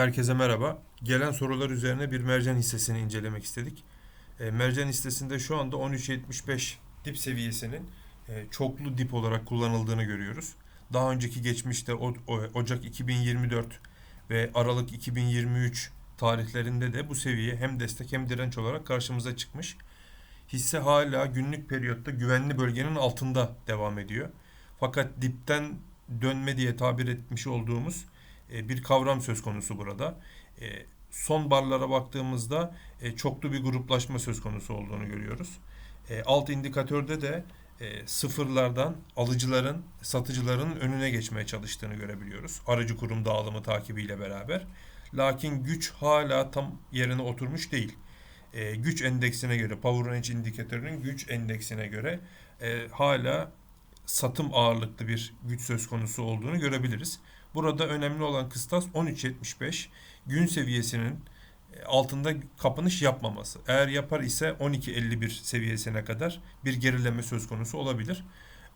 Herkese merhaba. Gelen sorular üzerine bir mercan hissesini incelemek istedik. E, mercan hissesinde şu anda 13.75 dip seviyesinin e, çoklu dip olarak kullanıldığını görüyoruz. Daha önceki geçmişte o, o- Ocak 2024 ve Aralık 2023 tarihlerinde de bu seviye hem destek hem direnç olarak karşımıza çıkmış. Hisse hala günlük periyotta güvenli bölgenin altında devam ediyor. Fakat dipten dönme diye tabir etmiş olduğumuz bir kavram söz konusu burada. E, Son barlara baktığımızda e, çoklu bir gruplaşma söz konusu olduğunu görüyoruz. E, Alt indikatörde de e, sıfırlardan alıcıların, satıcıların önüne geçmeye çalıştığını görebiliyoruz. Aracı kurum dağılımı takibiyle beraber. Lakin güç hala tam yerine oturmuş değil. E, güç endeksine göre, Power Range indikatörünün güç endeksine göre e, hala satım ağırlıklı bir güç söz konusu olduğunu görebiliriz. Burada önemli olan kıstas 13.75 gün seviyesinin e, altında kapanış yapmaması. Eğer yapar ise 12.51 seviyesine kadar bir gerileme söz konusu olabilir.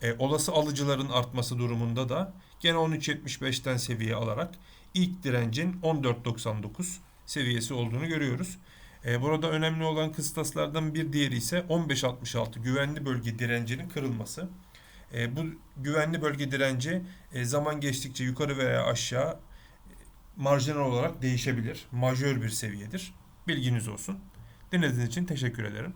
E, olası alıcıların artması durumunda da gene 13.75'ten seviye alarak ilk direncin 14.99 seviyesi olduğunu görüyoruz. E, burada önemli olan kıstaslardan bir diğeri ise 15.66 güvenli bölge direncinin kırılması. E, bu güvenli bölge direnci e, zaman geçtikçe yukarı veya aşağı e, marjinal olarak değişebilir. Majör bir seviyedir. Bilginiz olsun. Dinlediğiniz için teşekkür ederim.